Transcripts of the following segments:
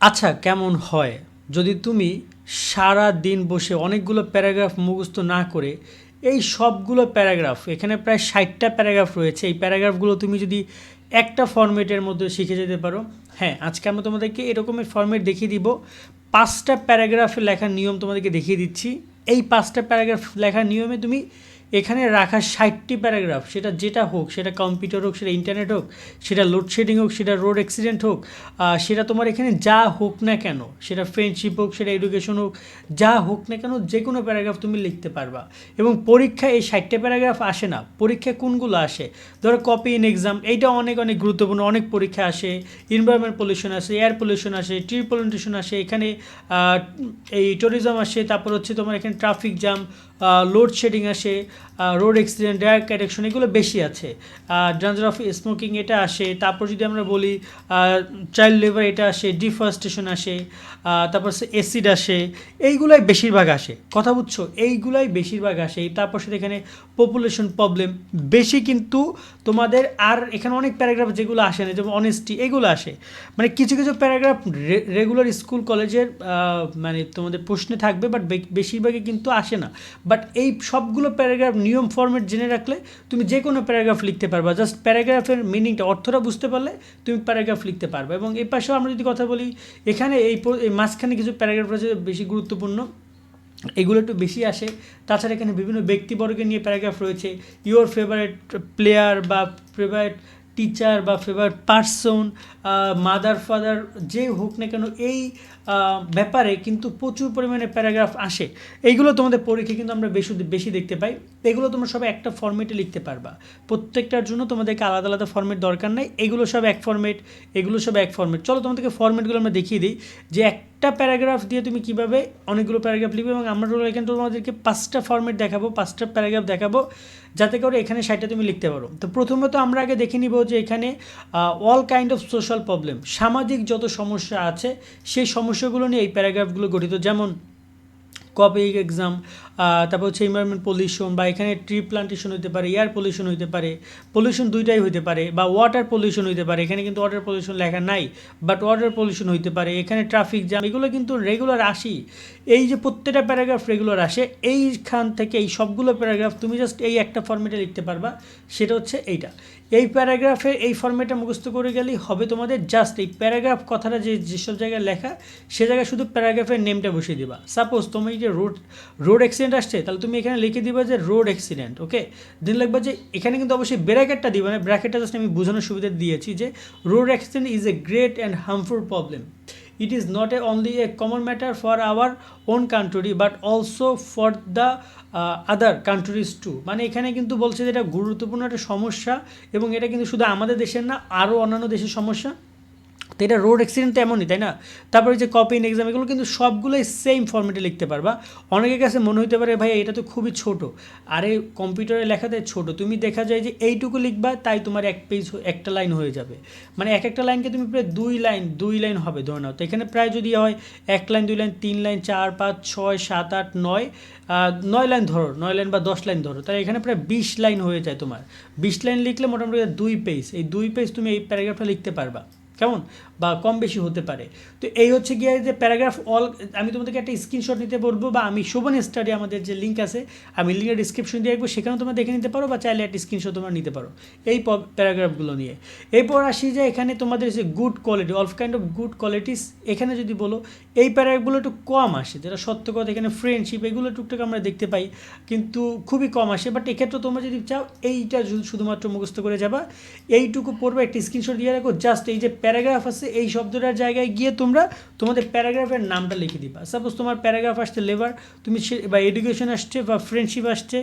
আচ্ছা কেমন হয়? যদি তুমি সারা দিন বসে অনেকগুলো প্যারাগ্রাফ মুখস্থ না করে এই সবগুলো প্যারাগ্রাফ, এখানে প্রায় ষাটটা প্যারাগ্রাফ রয়েছে, এই প্যারাগ্রাফগুলো তুমি যদি একটা ফর্মেটের মধ্যে শিখে যেতে পারো। হ্যাঁ আজকে আমরা তোমাদেরকে এরকমের ফর্মেট দেখিয়ে দিব। পাঁচটা প্যারাগ্রাফে লেখার নিয়ম তোমাদেরকে দেখিয়ে দিচ্ছি। এই পাঁচটা প্যারাগ্রাফ লেখার নিয়মে তুমি এখানে রাখা ষাটটি প্যারাগ্রাফ, সেটা যেটা হোক, সেটা কম্পিউটার হোক, সেটা ইন্টারনেট হোক, সেটা লোডশেডিং হোক, সেটা রোড অ্যাক্সিডেন্ট হোক সেটা তোমার এখানে যা হোক না কেন, সেটা ফ্রেন্ডশিপ হোক, সেটা এডুকেশন হোক, যা হোক না কেন যে কোনো প্যারাগ্রাফ তুমি লিখতে পারবা। এবং পরীক্ষায় এই ষাটটা প্যারাগ্রাফ আসে না, পরীক্ষায় কোনগুলো আসে? ধরো কপি ইন এক্সাম এইটা অনেক অনেক গুরুত্বপূর্ণ, অনেক পরীক্ষা আসে ইনভারনমেন্ট পলিউশন আসে এয়ার পলিউশন আসে ট্রি পলিউশন আসে, এখানে এই ট্যুরিজম আসে, তারপর হচ্ছে তোমার এখানে ট্রাফিক জ্যাম লোডশেডিং আসে রোড অ্যাক্সিডেন্ট ড্রাগ অ্যাডিকশন এগুলো বেশি আছে। ড্রান্সার অফ স্মোকিং এটা আসে, তারপর যদি আমরা বলি চাইল্ড লেবার এটা আসে ডিফরেস্টেশন আসে তারপর অ্যাসিড আসে, এইগুলাই বেশিরভাগ আসে। কথা বুঝছ? এইগুলাই বেশিরভাগ আসে। তারপর সাথে এখানে পপুলেশন প্রবলেম বেশি কিন্তু তোমাদের আর এখানে অনেক প্যারাগ্রাফ যেগুলো আসে না, যেমন অনেস্টি এগুলো আসে। মানে কিছু কিছু প্যারাগ্রাফ রেগুলার স্কুল কলেজের মানে তোমাদের প্রশ্নে থাকবে বাট বেশিরভাগই কিন্তু আসে না। বাট এই সবগুলো প্যারাগ্রাফ নিয়ম ফর্মেট জেনে রাখলে তুমি যে কোনো প্যারাগ্রাফ লিখতে পারবা। জাস্ট প্যারাগ্রাফের মিনিংটা অর্থটা বুঝতে পারলে তুমি প্যারাগ্রাফ লিখতে পারবে। এবং এই পাশেও আমরা যদি কথা বলি, এখানে এই মাঝখানে কিছু প্যারাগ্রাফ রয়েছে বেশি গুরুত্বপূর্ণ। এগুলো একটু বেশি আসে। তাছাড়া এখানে বিভিন্ন ব্যক্তিবর্গকে নিয়ে প্যারাগ্রাফ রয়েছে। ইওর ফেভারেট প্লেয়ার বা ফেভারিট টিচার বা ফেভার পার্সন মাদার ফাদার যে হোক না কেন এই ব্যাপারে কিন্তু প্রচুর পরিমাণে প্যারাগ্রাফ আসে। এইগুলো তোমাদের পরীক্ষায় কিন্তু আমরা বেশি বেশি দেখতে পাই। এগুলো তোমরা সব একটা ফর্মেটে লিখতে পারবা। প্রত্যেকটার জন্য তোমাদেরকে আলাদা আলাদা ফর্মেট দরকার নাই। এগুলো সব এক ফর্মেট এগুলো সব এক ফর্মেট চলো তোমাদেরকে ফর্মেটগুলো আমরা দেখিয়ে দিই। যে একটা প্যারাগ্রাফ দিয়ে তুমি কীভাবে অনেকগুলো প্যারাগ্রাফ লিখবে এবং আমরা এখানে তোমাদেরকে পাঁচটা ফর্মেট দেখাবো, পাঁচটা প্যারাগ্রাফ দেখাবো, যাতে করে এখানে সাইটটা তুমি লিখতে পারো। তো প্রথমত আমরা আগে দেখে নিব যে এখানে all kind of social problem সামাজিক যত সমস্যা আছে, সেই সমস্যাগুলো নিয়ে এই প্যারাগ্রাফগুলো গঠিত। যেমন কপি এক্সাম তারপর হচ্ছে এনভায়রনমেন্ট পলিউশন বা এখানে ট্রি প্লান্টেশন হতে পারে এয়ার পলিউশন হতে পারে পলিউশন দুইটাই হতে পারে, বা ওয়াটার পলিউশন হতে পারে, এখানে কিন্তু ওয়াটার পলিউশন লেখা নাই বাট ওয়াটার পলিউশন হতে পারে, এখানে ট্রাফিক জ্যাম এগুলো কিন্তু রেগুলার আসি। এই যে প্রত্যেকটা প্যারাগ্রাফ রেগুলার আসে, এইখান থেকে এই সবগুলো প্যারাগ্রাফ তুমি জাস্ট এই একটা ফর্মেটে লিখতে পারবা, সেটা হচ্ছে এইটা। এই প্যারাগ্রাফে এই ফর্মেটটা মুখস্থ করে গেলেই হবে তোমাদের জাস্ট এই প্যারাগ্রাফ কথাটা যে যেসব জায়গায় লেখা, সে জায়গায় শুধু প্যারাগ্রাফের নেমটা বসিয়ে দিবা। সাপোজ তুমি যে রোড রোড অ্যাক্সিডেন্ট আসছে, তাহলে তুমি এখানে লিখে দিবা যে রোড অ্যাক্সিডেন্ট ওকে দিন লাগবে যে এখানে কিন্তু অবশ্যই ব্র্যাকেটটা দিবা না ব্র্যাকেটটা জাস্ট আমি বোঝানোর সুবিধা দিয়েছি যে road accident is a great and harmful problem it is not a only a common matter for our own country but also for the other countries too মানে এখানে কিন্তু বলছে যে এটা গুরুত্বপূর্ণ একটা সমস্যা, এবং এটা কিন্তু শুধু আমাদের দেশের না আরও অন্যান্য দেশের সমস্যা। তো এটা রোড অ্যাক্সিডেন্ট এমনই, তাই না? তারপরে যে কপি ইন এক্সাম এগুলো কিন্তু সবগুলোই সেম ফর্মেটে লিখতে পারবা। অনেকের কাছে মনে হতে পারে ভাই এটা তো খুবই ছোট। আরে কম্পিউটারে লেখাতে ছোট। তুমি দেখা যায় যে এইটুকু লিখবা, তাই তোমার এক পেজ একটা লাইন হয়ে যাবে। মানে এক একটা লাইনকে তুমি প্রায় দুই লাইন দুই লাইন হবে, ধরে নাও। তো এখানে প্রায় যদি হয়, এক লাইন দুই লাইন তিন লাইন চার, পাঁচ, ছয়, সাত, আট, নয় নয় লাইন ধরো, নয় লাইন বা দশ লাইন ধরো, তাহলে এখানে প্রায় বিশ লাইন হয়ে যায় তোমার। বিশ লাইন লিখলে মোটামুটি দুই পেজ এই দুই পেজ তুমি এই প্যারাগ্রাফটা লিখতে পারবা। কেমন? বা কম বেশি হতে পারে। তো এই হচ্ছে গিয়ে যে প্যারাগ্রাফ অল, আমি তোমাদেরকে একটা স্ক্রিনশট নিতে বলব বা আমি শোভন স্টাডি আমাদের যে লিঙ্ক আছে, আমি লিঙ্কের ডিসক্রিপশন দিয়ে রাখব, সেখানেও তোমরা দেখে নিতে পারো বা চাইলে একটা স্ক্রিনশট তোমরা নিতে পারো। এই প্যারাগ্রাফগুলো নিয়ে। এরপর আসি যে এখানে তোমাদের যে good quality all kind of good qualities এখানে যদি বলো, এই প্যারাগ্রাফগুলো একটু কম আসে, যেটা সত্য কথা, এখানে ফ্রেন্ডশিপ এগুলো টুকটাক আমরা দেখতে পাই, কিন্তু খুবই কম আসে। বাট এক্ষেত্রে তোমরা যদি চাও, এইটা শুধুমাত্র মুখস্থ করে যাবা, এইটুকু পড়বে, একটা স্ক্রিনশট দিয়ে রাখো জাস্ট এই যে প্যারাগ্রাফ আছে, এই শব্দটার জায়গায় গিয়ে তোমরা তোমাদের প্যারাগ্রাফের নামটা লিখে দিবা। সাপোজ তোমার প্যারাগ্রাফ আসছে লেবার, তুমি সে, বা এডুকেশন আসছে, বা ফ্রেন্ডশিপ আসছে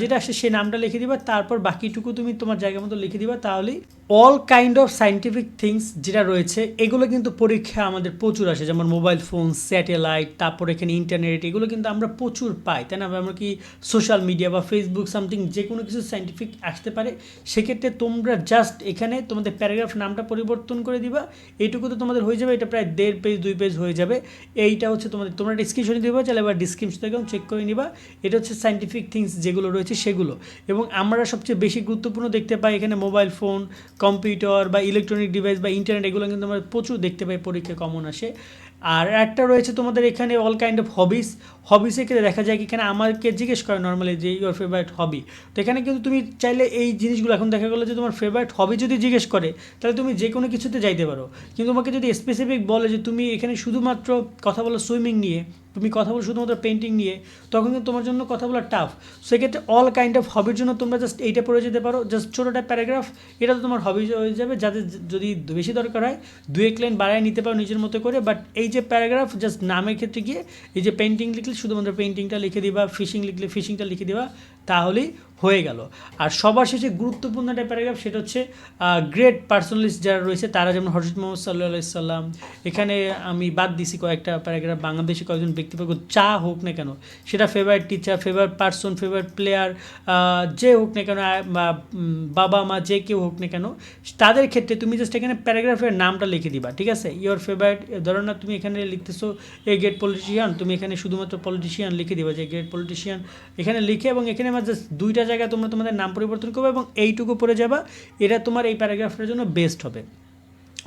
যেটা আসছে সেই নামটা লিখে দিবা, তারপর বাকিটুকু তুমি তোমার জায়গা মতো লিখে দিবা, তাহলেই all kind of scientific things যেটা রয়েছে, এগুলো কিন্তু পরীক্ষা আমাদের প্রচুর আসে। যেমন মোবাইল ফোন স্যাটেলাইট তারপর এখানে ইন্টারনেট এগুলো কিন্তু আমরা প্রচুর পাই, তাই না? আমরা কি সোশ্যাল মিডিয়া বা ফেসবুক সামথিং যে কোনো কিছু সাইন্টিফিক আসতে পারে, সেক্ষেত্রে তোমরা জাস্ট এখানে তোমাদের প্যারাগ্রাফ নামটা পরিবর্তন করে দিবা। এইটুকু তো তোমাদের হয়ে যাবে, এটা প্রায় দেড় পেজ দুই পেজ হয়ে যাবে। এইটা হচ্ছে তোমাদের, তোমরা স্ক্রিনশট দিবা, চাইলে এবার ডিসক্রিপশন থেকেও চেক করে নিবা। এটা হচ্ছে সাইন্টিফিক থিংস যেগুলো রয়েছে সেগুলো। এবং আমরা সবচেয়ে বেশি গুরুত্বপূর্ণ দেখতে পাই এখানে মোবাইল ফোন কম্পিউটার বা ইলেকট্রনিক ডিভাইস বা ইন্টারনেট এগুলো কিন্তু আমরা প্রচুর দেখতে পাই, পরীক্ষা কমন আসে। আর একটা রয়েছে তোমাদের এখানে অল কাইন্ড অফ হবিস হবিসের ক্ষেত্রে দেখা যায় কি এখানে আমাকে জিজ্ঞেস করে নর্মালি যে ইউর ফেভারিট হবি তো এখানে কিন্তু তুমি চাইলে এই জিনিসগুলো এখন দেখা গেলো যে, তোমার ফেভারিট হবি যদি জিজ্ঞেস করে, তাহলে তুমি যে কোনো কিছুতে যাইতে পারো। কিন্তু তোমাকে যদি স্পেসিফিক বলে যে, তুমি এখানে শুধুমাত্র কথা বলো সুইমিং নিয়ে তুমি কথা বলো শুধুমাত্র পেন্টিং নিয়ে, তখন কিন্তু তোমার জন্য কথা বলা টাফ সেক্ষেত্রে অল কাইন্ড অফ হবির জন্য তোমরা জাস্ট এইটা পড়ে যেতে পারো জাস্ট ছোটোটা প্যারাগ্রাফ এটা তো তোমার হবি হয়ে যাবে, যাতে যদি বেশি দরকার হয় দু এক লাইন বাড়ায় নিতে পারো নিজের মতো করে বাট এই যে প্যারাগ্রাফ জাস্ট নামের ক্ষেত্রে গিয়ে, এই যে পেন্টিং লিখলে শুধুমাত্র পেন্টিংটা লিখে দিবা ফিশিং লিখলে ফিশিংটা লিখে দিবা, তাহলেই হয়ে গেল। আর সবার শেষে গুরুত্বপূর্ণ একটা প্যারাগ্রাফ সেটা হচ্ছে গ্রেট পার্সোনালিস্ট যারা রয়েছে, তারা যেমন হজরত মোহাম্মদ সাল্লাহ সাল্লাম, এখানে আমি বাদ দিছি কয়েকটা প্যারাগ্রাফ বাংলাদেশে কয়েকজন ব্যক্তিবর্গ চা হোক না কেন, সেটা favourite teacher favourite person favourite player যে হোক না কেন বাবা মা, যে কেউ হোক না কেন, তাদের ক্ষেত্রে তুমি জাস্ট এখানে প্যারাগ্রাফের নামটা লিখে দিবা, ঠিক আছে? ইয়োর ফেভারিট ধরো না তুমি এখানে লিখতেছো, এ গ্রেট পলিটিশিয়ান তুমি এখানে শুধুমাত্র পলিটিশিয়ান লিখে দিবা যে গ্রেট পলিটিশিয়ান এখানে লিখে এবং এখানে আমার জাস্ট দুইটা জায়গায় তোমরা তোমাদের নাম পরিবর্তন করবে এবং এইটুকু পড়ে যাবা। এটা তোমার এই প্যারাগ্রাফটার জন্য বেস্ট হবে।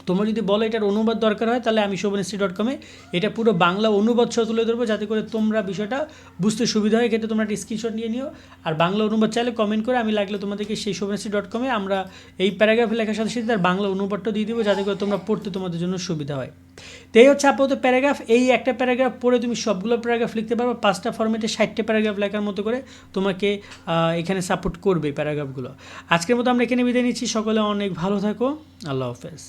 তোমরা যদি বলো এটার অনুবাদ দরকার হয়, তাহলে আমি শোভনশ্রী ডট কমে এটা পুরো বাংলা অনুবাদ সহ তুলে ধরবো, যাতে করে তোমরা বিষয়টা বুঝতে সুবিধা হয়। ক্ষেত্রে তোমরা একটা স্ক্রিনশট নিয়ে নিও। আর বাংলা অনুবাদ চাইলে কমেন্ট করে, আমি লাগলে তোমাদেরকে সেই শোভনশ্রী ডট কমে আমরা এই প্যারাগ্রাফ লেখার সাথে সাথে তার বাংলা অনুবাদটা দিয়ে দেবো, যাতে করে তোমরা পড়তে তোমাদের জন্য সুবিধা হয়। তো এই হচ্ছে আপাতত প্যারাগ্রাফ। এই একটা প্যারাগ্রাফ পড়ে তুমি সবগুলো প্যারাগ্রাফ লিখতে পারবে, পাঁচটা ফর্মেটে ষাটটা প্যারাগ্রাফ লেখার মতো করে তোমাকে এখানে সাপোর্ট করবে প্যারাগ্রাফগুলো। আজকের মতো আমরা এখানে বিদায় নিচ্ছি। সকলে অনেক ভালো থাকো। আল্লাহ হাফেজ।